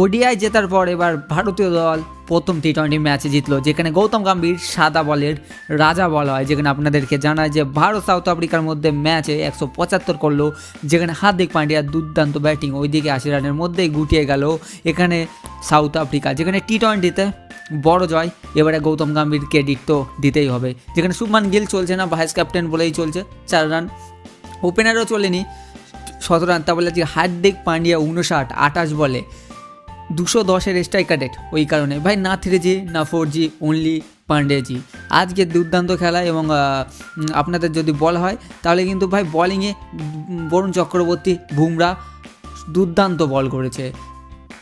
ODI জেতার পর এবার ভারতীয় দল প্রথম টি টোয়েন্টি ম্যাচে জিতলো, যেখানে গৌতম গম্ভীর সাদা বলের রাজা বলা হয়, যেখানে আপনাদেরকে জানায় যে ভারত সাউথ আফ্রিকার মধ্যে ম্যাচে একশো পঁচাত্তর করল, যেখানে হার্দিক পান্ডিয়ার দুর্দান্ত ব্যাটিং ওইদিকে আশি রানের মধ্যেই গুটিয়ে গেল, এখানে সাউথ আফ্রিকা যেখানে টি টোয়েন্টিতে বড় জয়, এবারে গৌতম গম্ভীর ক্রেডিট তো দিতেই হবে, যেখানে শুভমান গিল চলছে না ভাইস ক্যাপ্টেন বলেই চলছে, চার রান ওপেনারও চলেনি, সতেরো রান তা বলে যে হার্দিক পান্ডিয়া উনষাট, আঠাশ বলে দুশো দশের স্ট্রাইকার রেট ওই কারণে। ভাই, না থ্রি জি না ফোর জি অনলি পান্ডেজি। আজকে দুর্দান্ত খেলা এবং আপনাদের যদি বল হয়, তাহলে কিন্তু ভাই বলিংয়ে বরুণ চক্রবর্তী বুমরা দুর্দান্ত বল করেছে।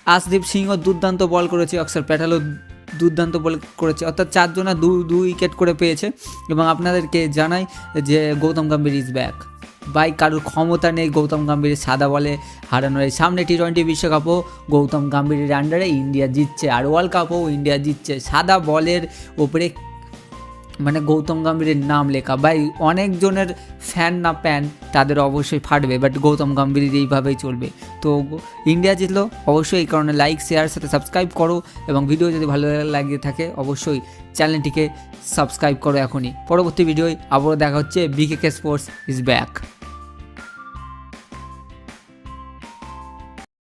আসদীপ সিংও দুর্দান্ত বল করেছে, অক্ষর প্যাটেলও দুর্দান্ত বল করেছে। অর্থাৎ চারজনা দু দু উইকেট করে পেয়েছে। এবং আপনাদেরকে জানাই যে গৌতম গম্ভীর ইজ ব্যাক বাই কারোর ক্ষমতা নেই, গৌতম গম্ভীরের সাদা বলে হারানোর সামনে টি টোয়েন্টি বিশ্বকাপও গৌতম গম্ভীরের আন্ডারে ইন্ডিয়া জিতছে আর ওয়ার্ল্ড কাপও ইন্ডিয়া জিতছে। সাদা বলের ওপরে মানে গৌতম গম্ভীরের নাম লেখা। ভাই অনেকজনের ফ্যান না প্যান তাদের অবশ্যই ফাটবে বাট গৌতম গম্ভীর এইভাবেই চলবে। তো ইন্ডিয়া জিতলো, অবশ্যই এই কারণে লাইক শেয়ার সাথে সাবস্ক্রাইব করো এবং ভিডিও যদি ভালো লাগে থাকে, অবশ্যই চ্যানেলটিকে সাবস্ক্রাইব করো এখনই। পরবর্তী ভিডিওয় আবারও দেখা হচ্ছে বিকেকে স্পোর্টস ইজ ব্যাক